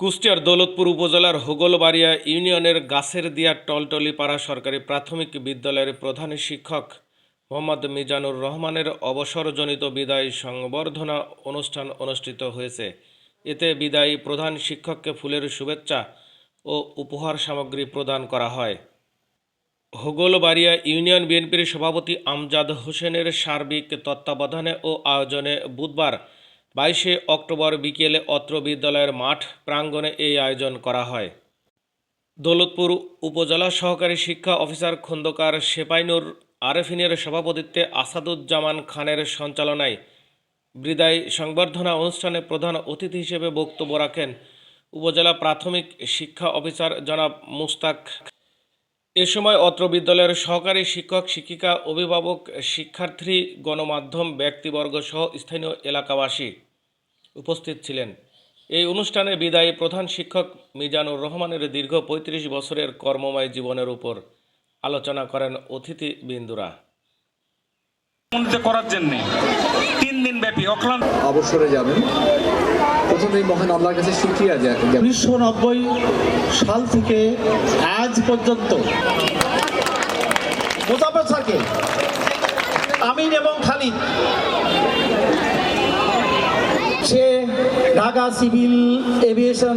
কুষ্টিয়ার দৌলতপুর উপজেলার হোগলবাড়িয়া ইউনিয়নের গাছের দিয়া টলটলি পাড়া সরকারি প্রাথমিক বিদ্যালয়ের প্রধান শিক্ষক মোহাম্মদ মিজানুর রহমানের অবসরজনিত বিদায় সংবর্ধনা অনুষ্ঠান অনুষ্ঠিত হয়েছে। এতে বিদায়ী প্রধান শিক্ষককে ফুলের শুভেচ্ছা ও উপহার সামগ্রী প্রদান করা হয়। হোগলবাড়িয়া ইউনিয়ন বিএনপির সভাপতি আমজাদ হোসেনের সার্বিক তত্ত্বাবধানে ও আয়োজনে বুধবার বাইশে অক্টোবর বিকেলে অত্র বিদ্যালয়ের মাঠ প্রাঙ্গণে এই আয়োজন করা হয়। দৌলতপুর উপজেলা সহকারী শিক্ষা অফিসার খন্দকার সেপাইনুর আরেফিনের সভাপতিত্বে আসাদুজ্জামান খানের সঞ্চালনায় বিদায় সংবর্ধনা অনুষ্ঠানে প্রধান অতিথি হিসেবে বক্তব্য রাখেন উপজেলা প্রাথমিক শিক্ষা অফিসার জনাব মুস্তাক এ সময় অত্র বিদ্যালয়ের সহকারী শিক্ষক শিক্ষিকা অভিভাবক শিক্ষার্থী গণমাধ্যম ব্যক্তিবর্গ সহ স্থানীয় এলাকাবাসী উপস্থিত ছিলেন। এই অনুষ্ঠানে বিদায়ী প্রধান শিক্ষক মিজানুর রহমানের দীর্ঘ পঁয়ত্রিশ বছরের কর্মময় জীবনের উপর আলোচনা করেন অতিথি বিন্দুরা করার জন্য তিন দিন ব্যাপী অক্লান্ত অবসরে যাবেন। প্রথমেই মহান আল্লাহর কাছে শুক্রিয়া যায় উনিশশো নব্বই সাল থেকে আজ পর্যন্ত মুজাফর আমিন এবং খালিদ, সে ঢাকা সিভিল এভিয়েশন